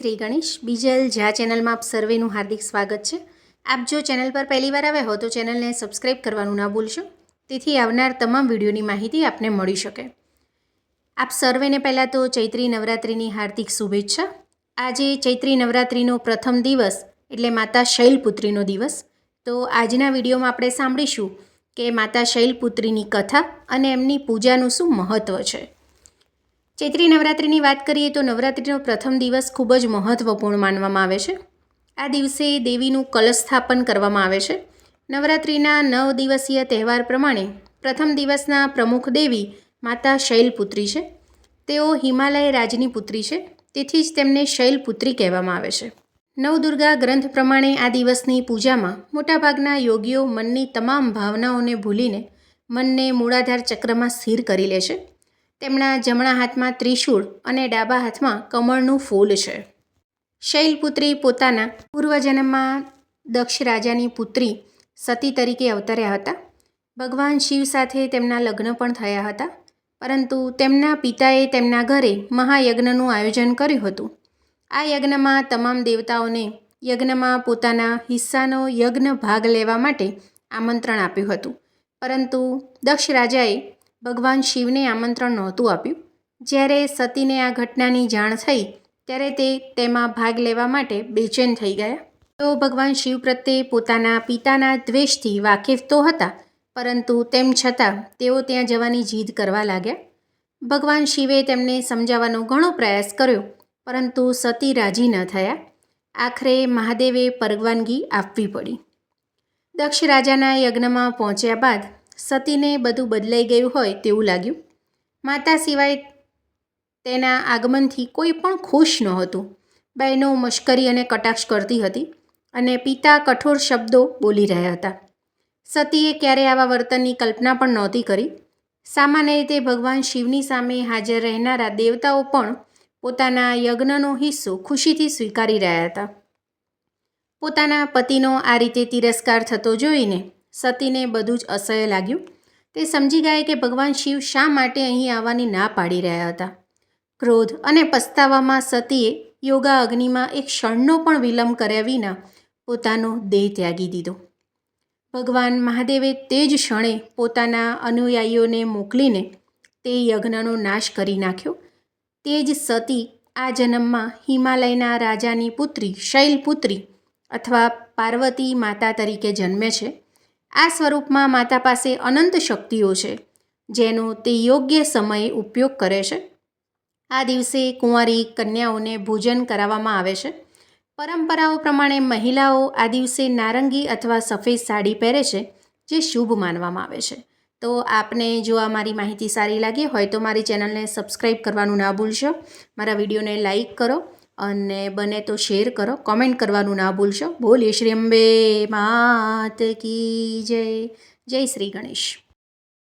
શ્રી ગણેશ, બીજલ ઝા ચેનલમાં આપ સર્વેનું હાર્દિક સ્વાગત છે. આપ જો ચેનલ પર પહેલીવાર આવ્યા હો તો ચેનલને સબસ્ક્રાઈબ કરવાનું ના ભૂલશો. તેથી આવનાર તમામ વિડીયોની માહિતી આપને મળી શકે. આપ સર્વેને પહેલાં તો ચૈત્રી નવરાત્રિની હાર્દિક શુભેચ્છા. આજે ચૈત્રી નવરાત્રિનો પ્રથમ દિવસ એટલે માતા શૈલપુત્રીનો દિવસ. તો આજના વિડીયોમાં આપણે સાંભળીશું કે માતા શૈલપુત્રીની કથા અને એમની પૂજાનું શું મહત્ત્વ છે. ચૈત્રી નવરાત્રિની વાત કરીએ તો નવરાત્રિનો પ્રથમ દિવસ ખૂબ જ મહત્ત્વપૂર્ણ માનવામાં આવે છે. આ દિવસે દેવીનું કલશ સ્થાપન કરવામાં આવે છે. નવરાત્રિના નવ દિવસીય તહેવાર પ્રમાણે પ્રથમ દિવસના પ્રમુખ દેવી માતા શૈલપુત્રી છે. તેઓ હિમાલય રાજની પુત્રી છે. તેથી જ તેમને શૈલપુત્રી કહેવામાં આવે છે. નવદુર્ગા ગ્રંથ પ્રમાણે આ દિવસની પૂજામાં મોટાભાગના યોગીઓ મનની તમામ ભાવનાઓને ભૂલીને મનને મૂળાધાર ચક્રમાં સ્થિર કરી લે છે. તેમના જમણા હાથમાં ત્રિશૂળ અને ડાબા હાથમાં કમળનું ફૂલ છે. શૈલપુત્રી પોતાના પૂર્વજન્મમાં દક્ષ રાજાની પુત્રી સતી તરીકે અવતર્યા હતા. ભગવાન શિવ સાથે તેમના લગ્ન પણ થયા હતા, પરંતુ તેમના પિતાએ તેમના ઘરે મહાયજ્ઞનું આયોજન કર્યું હતું. આ યજ્ઞમાં તમામ દેવતાઓને યજ્ઞમાં પોતાના હિસ્સાનો યજ્ઞ ભાગ લેવા માટે આમંત્રણ આપ્યું હતું, પરંતુ દક્ષ રાજાએ ભગવાન શિવને આમંત્રણ નહોતું આપ્યું. જ્યારે સતીને આ ઘટનાની જાણ થઈ, ત્યારે તે તેમાં ભાગ લેવા માટે બેચેન થઈ ગયા. તો ભગવાન શિવ પ્રત્યે પોતાના પિતાના દ્વેષથી વાકેફ તો હતા, પરંતુ તેમ છતાં તેઓ ત્યાં જવાની જીદ કરવા લાગ્યા. ભગવાન શિવે તેમને સમજાવવાનો ઘણો પ્રયાસ કર્યો, પરંતુ સતી રાજી ન થયા. આખરે મહાદેવે પરવાનગી આપવી પડી. દક્ષ રાજાના યજ્ઞમાં પહોંચ્યા બાદ સતીને બધું બદલાઈ ગયું હોય તેવું લાગ્યું. માતા સિવાય તેના આગમનથી કોઈ પણ ખુશ નહોતું. બહેનો મશ્કરી અને કટાક્ષ કરતી હતી અને પિતા કઠોર શબ્દો બોલી રહ્યા હતા. સતીએ ક્યારે આવા વર્તનની કલ્પના પણ નહોતી કરી. સામાન્ય રીતે ભગવાન શિવની સામે હાજર રહેનારા દેવતાઓ પણ પોતાના યજ્ઞનો હિસ્સો ખુશીથી સ્વીકારી રહ્યા હતા. પોતાના પતિનો આ રીતે તિરસ્કાર થતો જોઈને સતીને બધું જ અસહ્ય લાગ્યું. તે સમજી ગયા કે ભગવાન શિવ શા માટે અહીં આવવાની ના પાડી રહ્યા હતા. ક્રોધ અને પસ્તાવામાં સતીએ યોગા અગ્નિમાં એક ક્ષણનો પણ વિલંબ કર્યા વિના પોતાનો દેહ ત્યાગી દીધો. ભગવાન મહાદેવે તે જ ક્ષણે પોતાના અનુયાયીઓને મોકલીને તે યજ્ઞનો નાશ કરી નાખ્યો. તે જ સતી આ જન્મમાં હિમાલયના રાજાની પુત્રી, શૈલપુત્રી અથવા પાર્વતી માતા તરીકે જન્મે છે. આ સ્વરૂપમાં માતા પાસે અનંત શક્તિઓ છે, જેનો તે યોગ્ય સમયે ઉપયોગ કરે છે. આ દિવસે કુંવારી કન્યાઓને ભોજન કરાવવામાં આવે છે. પરંપરાઓ પ્રમાણે મહિલાઓ આ દિવસે નારંગી અથવા સફેદ સાડી પહેરે છે, જે શુભ માનવામાં આવે છે. તો આપને જો આ મારી માહિતી સારી લાગી હોય તો મારી ચેનલને સબસ્ક્રાઈબ કરવાનું ના ભૂલશો. મારા વિડીયોને લાઈક કરો. અને બને તો શેર કરો કોમેન્ટ કરવાનું ના ભૂલશો. બોલીએ, શ્રી અંબે માત કી જય. જય શ્રી ગણેશ.